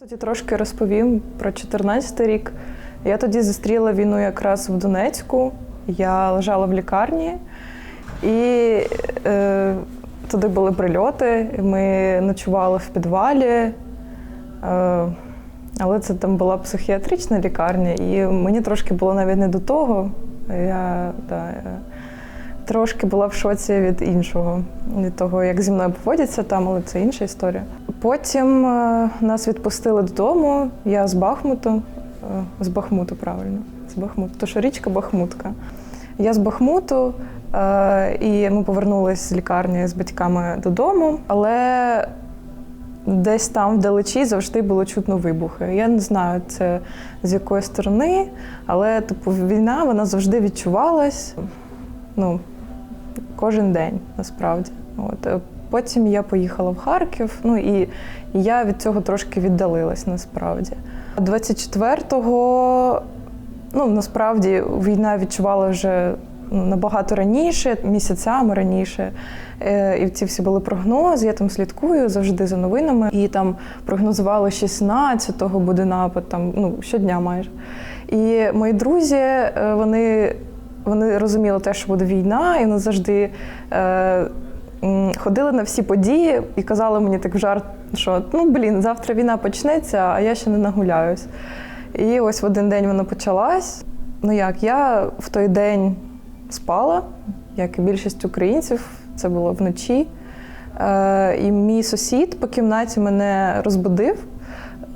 Тоді трошки розповім про 14 рік. Я тоді зустріла війну якраз в Донецьку. Я лежала в лікарні, і е, туди були прильоти. Ми ночували в підвалі. Е, але це там була психіатрична лікарня, і мені трошки було навіть не до того. Я да, я трошки була в шоці від іншого, від того, як зі мною поводяться там, але це інша історія. Потім е, нас відпустили додому. Я з Бахмуту, е, з Бахмуту, правильно, з Бахмуту, то що річка Бахмутка. Я з Бахмуту, е, і ми повернулись з лікарні з батьками додому, але десь там вдалечі завжди було чутно вибухи. Я не знаю, це з якої сторони, але типу війна вона завжди відчувалась. Ну, кожен день насправді. От. Потім я поїхала в Харків, ну і, я від цього трошки віддалилась насправді. 24-го, ну насправді війна відчувала вже ну, набагато раніше, місяцями раніше. Е, і ці всі були прогнози. Я там слідкую завжди за новинами. І там прогнозували 16-го буде напад, там ну щодня майже. І мої друзі, е, вони вони розуміли те, що буде війна, і вони завжди е, ходили на всі події і казали мені так в жарт, що ну блін, завтра війна почнеться, а я ще не нагуляюсь. І ось в один день вона почалась. Ну як, я в той день спала, як і більшість українців, це було вночі. Е, і мій сусід по кімнаті мене розбудив.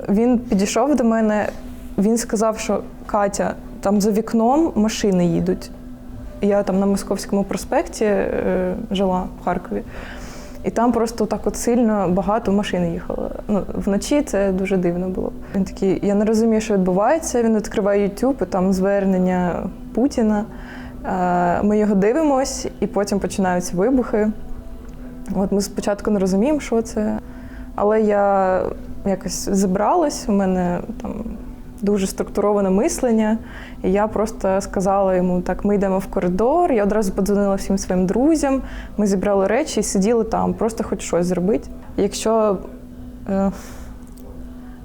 Він підійшов до мене, він сказав, що Катя, там за вікном машини їдуть. Я там на Московському проспекті е, жила в Харкові. І там просто так от сильно багато машин їхало. Ну, вночі це дуже дивно було. Він такий, я не розумію, що відбувається. Він відкриває YouTube, і там звернення Путіна. Е, Ми його дивимось, і потім починаються вибухи. От ми спочатку не розуміємо, що це. Але я якось зібралась, у мене там дуже структуроване мислення. І я просто сказала йому: так, ми йдемо в коридор. Я одразу подзвонила всім своїм друзям. Ми зібрали речі і сиділи там, просто хоч щось зробити. Якщо е,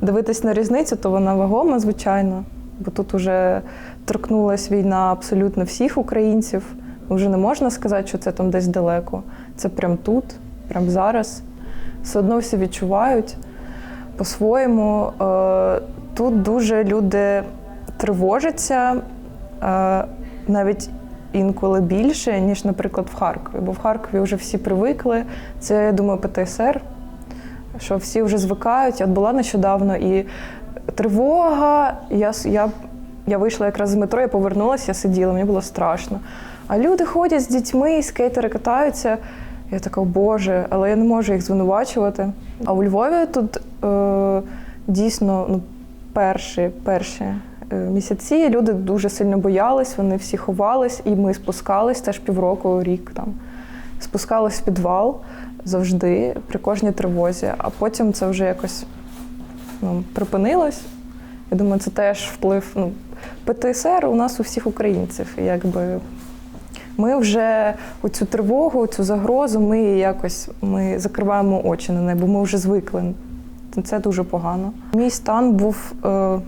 дивитись на різницю, то вона вагома, звичайно, бо тут вже торкнулася війна абсолютно всіх українців. Вже не можна сказати, що це там десь далеко. Це прямо тут, прямо зараз. Все одно всі відчувають по-своєму. Тут дуже люди тривожаться е, навіть інколи більше, ніж, наприклад, в Харкові. Бо в Харкові вже всі привикли. Це, я думаю, ПТСР, що всі вже звикають. От була нещодавно і тривога. Я, я, я вийшла якраз з метро, я повернулася, я сиділа, мені було страшно. А люди ходять з дітьми, скейтери катаються. Я така, «О, Боже, але я не можу їх звинувачувати. А у Львові тут е, дійсно ну, перші, перші е, місяці люди дуже сильно боялись, вони всі ховались, і ми спускались теж півроку, рік там. Спускались в підвал завжди при кожній тривозі, а потім це вже якось ну, припинилось. Я думаю, це теж вплив. Ну, ПТСР у нас у всіх українців. Якби ми вже у цю тривогу, цю загрозу, ми якось ми закриваємо очі на неї, бо ми вже звикли. Це дуже погано. Мій стан був е,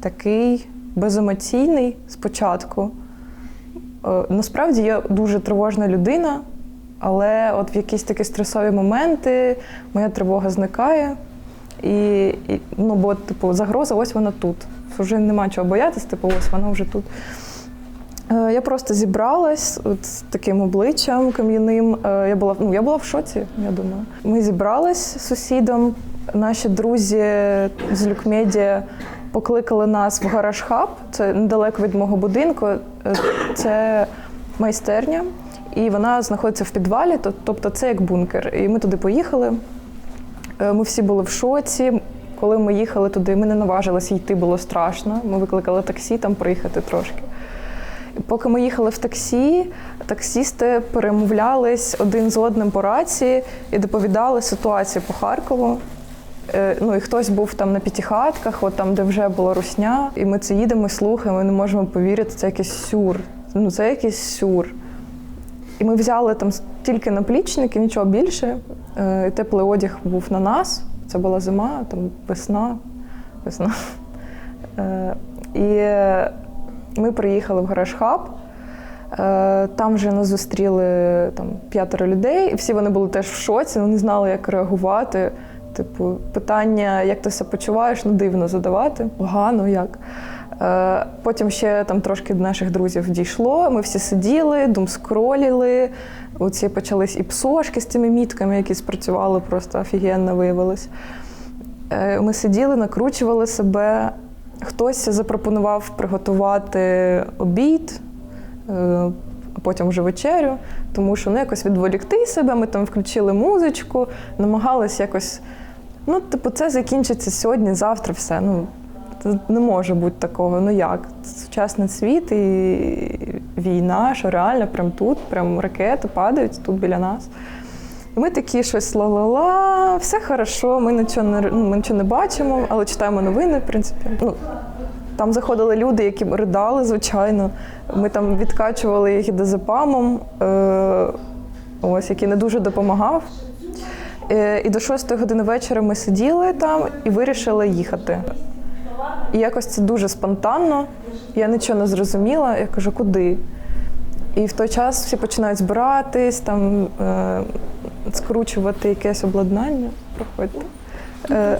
такий беземоційний спочатку. Е, насправді я дуже тривожна людина, але от в якісь такі стресові моменти моя тривога зникає. І, і ну, бо, типу, загроза, ось вона тут. Вже нема чого боятися, типу, ось вона вже тут. Е, Я просто зібралась от з таким обличчям кам'яним. Е, Я була, ну, я була в шоці, я думаю. Ми зібрались з сусідом. Наші друзі з Люкмедіа покликали нас в гараж хаб. Це недалеко від мого будинку. Е, Це майстерня, і вона знаходиться в підвалі, тобто це як бункер. І ми туди поїхали. Е, Ми всі були в шоці. Коли ми їхали туди, ми не наважилися йти, було страшно. Ми викликали таксі там проїхати трошки. Поки ми їхали в таксі, таксісти перемовлялись один з одним по рації і доповідали ситуацію по Харкову. Е, Ну і хтось був там на п'ятихатках, от там, де вже була русня. І ми це їдемо слухаємо, і не можемо повірити, це якийсь сюр. Ну це якийсь сюр. І ми взяли там тільки наплічники, нічого більше. Е, і Теплий одяг був на нас. Це була зима, там весна. написано. Е, І ми приїхали в гараж хаб. Там вже нас зустріли там, п'ятеро людей, і всі вони були теж в шоці, вони знали, як реагувати. Типу, питання, як ти себе почуваєш, ну дивно задавати. Погано як. Е, Потім ще там трошки до наших друзів дійшло. Ми всі сиділи, думскроліли. Оці почались і псошки з цими мітками, які спрацювали просто офігенно виявилось. Е, Ми сиділи, накручували себе. Хтось запропонував приготувати обід, е, а потім вже вечерю, тому що ну, якось відволікти себе. Ми там включили музичку, намагались якось. Ну, типу, це закінчиться сьогодні, завтра все. Ну, не може бути такого. Ну як? Сучасний світ і війна, що реально, прям тут, прям ракети падають тут біля нас. І ми такі щось ла-ла-ла, все хорошо, ми нічого не, ну, ми нічого не бачимо, але читаємо новини, в принципі. Ну, там заходили люди, які ридали, звичайно. Ми там відкачували їх дезепамом, е, ось, який не дуже допомагав. Е, і до 6 години вечора ми сиділи там і вирішили їхати. І якось це дуже спонтанно. Я нічого не зрозуміла. Я кажу, куди? І в той час всі починають збиратись, там е, скручувати якесь обладнання. Проходьте. Е,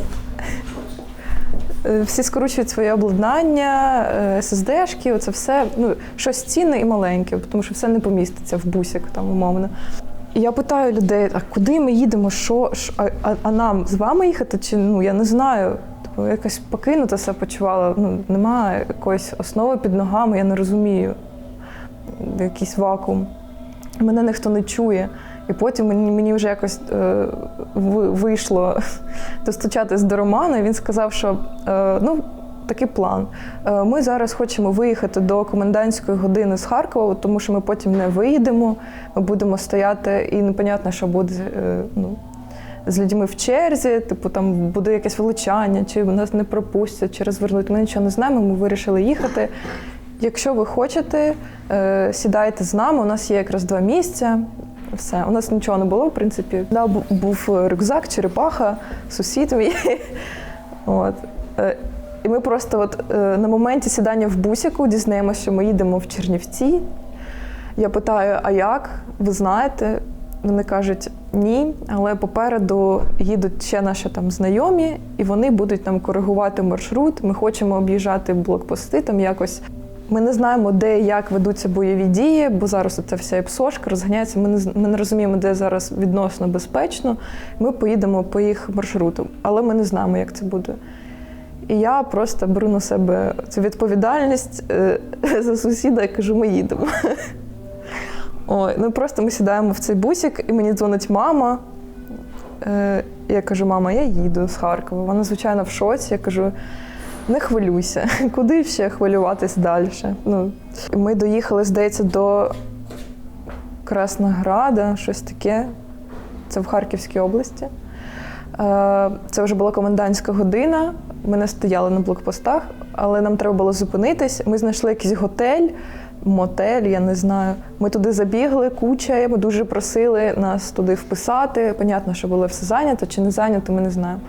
е, всі скручують своє обладнання, е, SSD-шки, оце все. Ну, щось цінне і маленьке, тому що все не поміститься в бусик, там умовно. Я питаю людей, а куди ми їдемо? Що, що а, а, нам з вами їхати? Чи ну я не знаю. Типу, якось покинута себе почувала. Ну, немає якоїсь основи під ногами, я не розумію. Якийсь вакуум. Мене ніхто не чує. І потім мені, мені вже якось е, вийшло достучатись до Романа, і він сказав, що е, ну, такий план. Е, ми зараз хочемо виїхати до комендантської години з Харкова, тому що ми потім не виїдемо, ми будемо стояти, і непонятно, що буде е, ну, з людьми в черзі, типу там буде якесь влучання, чи нас не пропустять, чи розвернуть. Ми нічого не знаємо, ми вирішили їхати. Якщо ви хочете, е, сідайте з нами. У нас є якраз два місця. Все, у нас нічого не було, в принципі. Да, був рюкзак, черепаха, сусід мій. От. І ми просто от, е, на моменті сідання в бусіку дізнаємося, що ми їдемо в Чернівці. Я питаю, а як? Ви знаєте? Вони кажуть ні, але попереду їдуть ще наші там знайомі, і вони будуть нам коригувати маршрут. Ми хочемо об'їжджати блокпости там якось. Ми не знаємо, де і як ведуться бойові дії, бо зараз ця вся епсошка розганяється. Ми не, ми не розуміємо, де зараз відносно безпечно. Ми поїдемо по їх маршруту, але ми не знаємо, як це буде. І я просто беру на себе цю відповідальність е, за сусіда і кажу, ми їдемо. Ой, ну просто ми сідаємо в цей бусик, і мені дзвонить мама. Е, я кажу, мама, я їду з Харкова. Вона, звичайно, в шоці. Я кажу, не хвилюйся, куди ще хвилюватись далі. Ну, ми доїхали, здається, до Краснограда, щось таке. Це в Харківській області. Е, Це вже була комендантська година. Ми не стояли на блокпостах, але нам треба було зупинитись. Ми знайшли якийсь готель, мотель, я не знаю. Ми туди забігли куча, ми дуже просили нас туди вписати. Понятно, що було все зайнято чи не зайнято, ми не знаємо.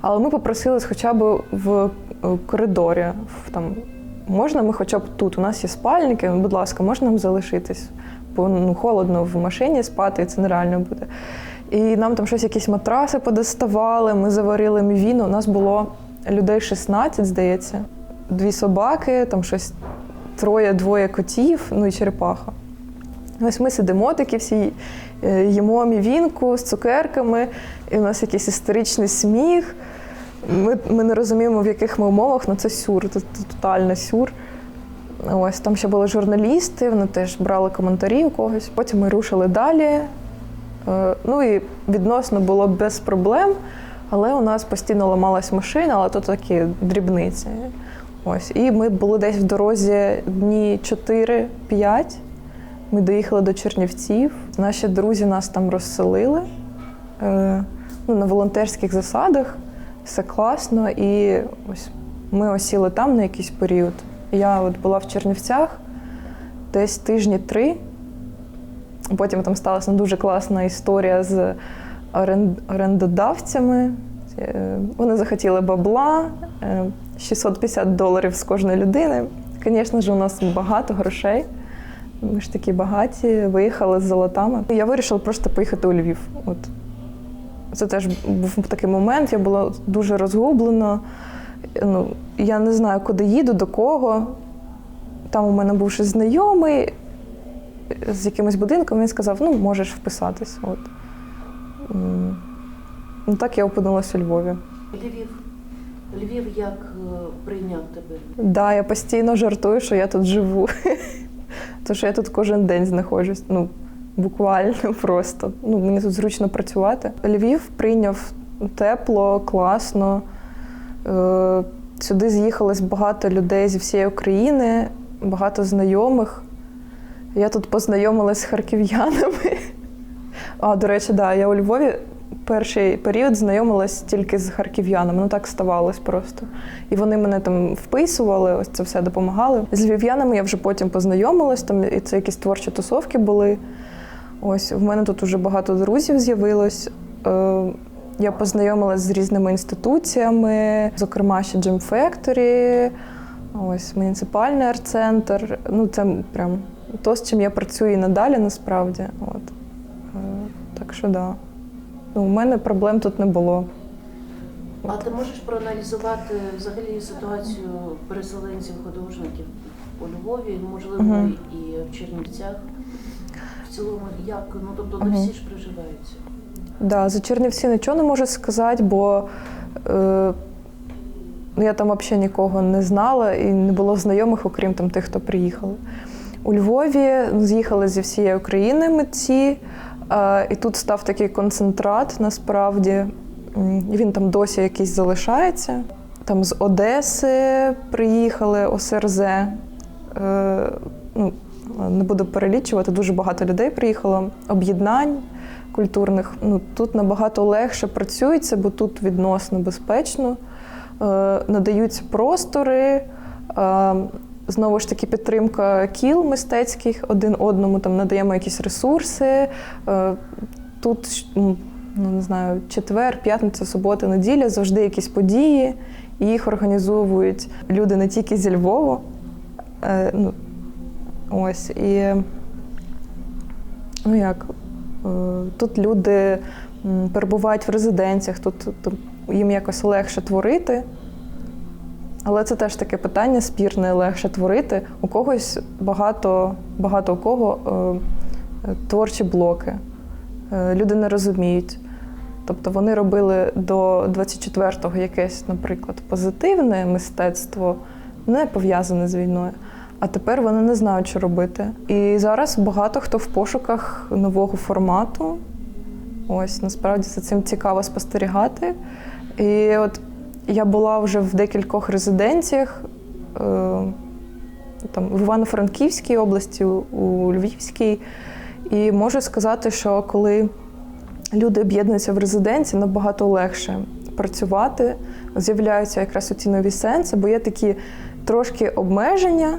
Але ми попросились хоча б в е, коридорі. Там, можна ми хоча б тут? У нас є спальники, будь ласка, можна нам залишитись? Бо ну, холодно в машині спати, і це нереально буде. І нам там щось, якісь матраси подоставали, ми заварили мівіну. У нас було людей 16, здається, дві собаки, там щось троє-двоє котів, ну і черепаха. Ось ми сидимо такі всі, е, їмо мівінку з цукерками, і у нас якийсь історичний сміх. Ми, ми не розуміємо, в яких ми умовах, але це сюр, це тотальний сюр. Ось там ще були журналісти, вони теж брали коментарі у когось. Потім ми рушили далі. Е, Ну і відносно було без проблем, але у нас постійно ламалась машина, але то такі дрібниці. Ось. І ми були десь в дорозі дні 4-5. Ми доїхали до Чернівців. Наші друзі нас там розселили е, ну, на волонтерських засадах. Все класно. І ось ми осіли там на якийсь період. Я от була в Чернівцях десь тижні три. Потім там сталася дуже класна історія з орендодавцями. Е, Вони захотіли бабла. е, 650 доларів з кожної людини. Звісно ж, у нас багато грошей. Ми ж такі багаті, виїхали з золотами. Я вирішила просто поїхати у Львів. От. Це теж був такий момент, я була дуже розгублена. Ну, я не знаю, куди їду, до кого. Там у мене був ще знайомий з якимось будинком, він сказав, ну, можеш вписатись. От. Ну, так я опинилася у Львові. Львів. Львів як е, прийняв тебе? Да, я постійно жартую, що я тут живу. Тому що я тут кожен день знаходжусь. Ну, буквально просто. Ну, мені тут зручно працювати. Львів прийняв тепло, класно. Е, Сюди з'їхалось багато людей зі всієї України, багато знайомих. Я тут познайомилась з харків'янами. А, до речі, да, я у Львові перший період знайомилась тільки з харків'янами. Ну так ставалось просто. І вони мене там вписували, ось це все допомагали. З львів'янами я вже потім познайомилась, там і це якісь творчі тусовки були. Ось в мене тут уже багато друзів з'явилось. Е, я познайомилась з різними інституціями, зокрема ще Gym Factory, ось муніципальний арт-центр. Ну, це прям то, з чим я працюю і надалі насправді. От. Так що да. Ну, у мене проблем тут не було. А ти можеш проаналізувати взагалі ситуацію переселенців художників у Львові, можливо, Мгм. і в Чернівцях? В цілому, як ну тобто не всі ж приживаються. Да, за Чернівці нічого не можу сказати, бо е, ну, я там взагалі нікого не знала і не було знайомих, окрім там тих, хто приїхали. У Львові ну, з'їхали зі всієї України митці, і тут став такий концентрат насправді. Він там досі якийсь залишається. Там з Одеси приїхали ОСРЗ. Е, ну, не буду перелічувати, дуже багато людей приїхало, об'єднань культурних. Ну, тут набагато легше працюється, бо тут відносно безпечно. Е, надаються простори. Знову ж таки, підтримка кіл мистецьких один одному, там надаємо якісь ресурси. Е, тут ну, не знаю, четвер, п'ятниця, субота, неділя завжди якісь події. І їх організовують люди не тільки зі Львова. Е, ну, ось. І ну як, е, тут люди перебувають в резиденціях, тут їм якось легше творити. Але це теж таке питання спірне, легше творити. У когось багато, багато у кого е, творчі блоки. Е, люди не розуміють. Тобто вони робили до 24-го якесь, наприклад, позитивне мистецтво, не пов'язане з війною. А тепер вони не знають, що робити. І зараз багато хто в пошуках нового формату. Ось насправді за цим цікаво спостерігати. І от я була вже в декількох резиденціях, е, там в Івано-Франківській області, у- у Львівській. І можу сказати, що коли люди об'єднуються в резиденції, набагато легше працювати. З'являються якраз ці нові сенси, бо є такі трошки обмеження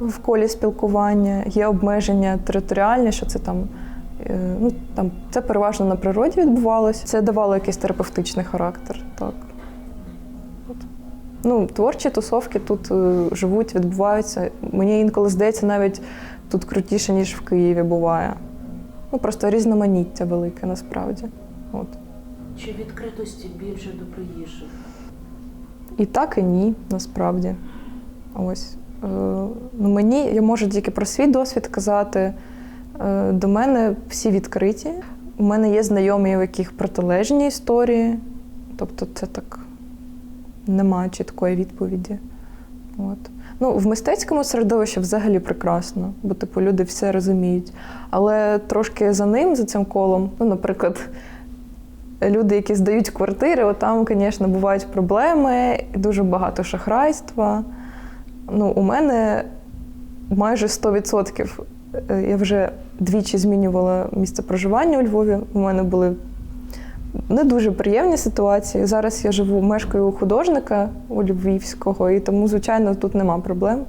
в колі спілкування, є обмеження територіальні, що це там. е, Ну, там це переважно на природі відбувалося. Це давало якийсь терапевтичний характер. Так. Ну, творчі тусовки тут е, живуть, відбуваються. Мені інколи здається, навіть тут крутіше, ніж в Києві буває. Ну, просто різноманіття велике насправді. От. Чи відкритості більше до приїжджих? І так, і ні, насправді. Ось. Е, ну, мені, я можу тільки про свій досвід казати. Е, до мене всі відкриті. У мене є знайомі, у яких протилежні історії. Тобто, це так немає чіткої відповіді. От. Ну, в мистецькому середовищі взагалі прекрасно, бо типу люди все розуміють. Але трошки за ним, за цим колом, ну, наприклад, люди, які здають квартири, там, звісно, бувають проблеми, дуже багато шахрайства. Ну, у мене майже 100%. Е, Я вже двічі змінювала місце проживання у Львові. У мене були не дуже приємні ситуації. Зараз я живу, мешкаю у художника у Львівського, і тому, звичайно, тут нема проблем.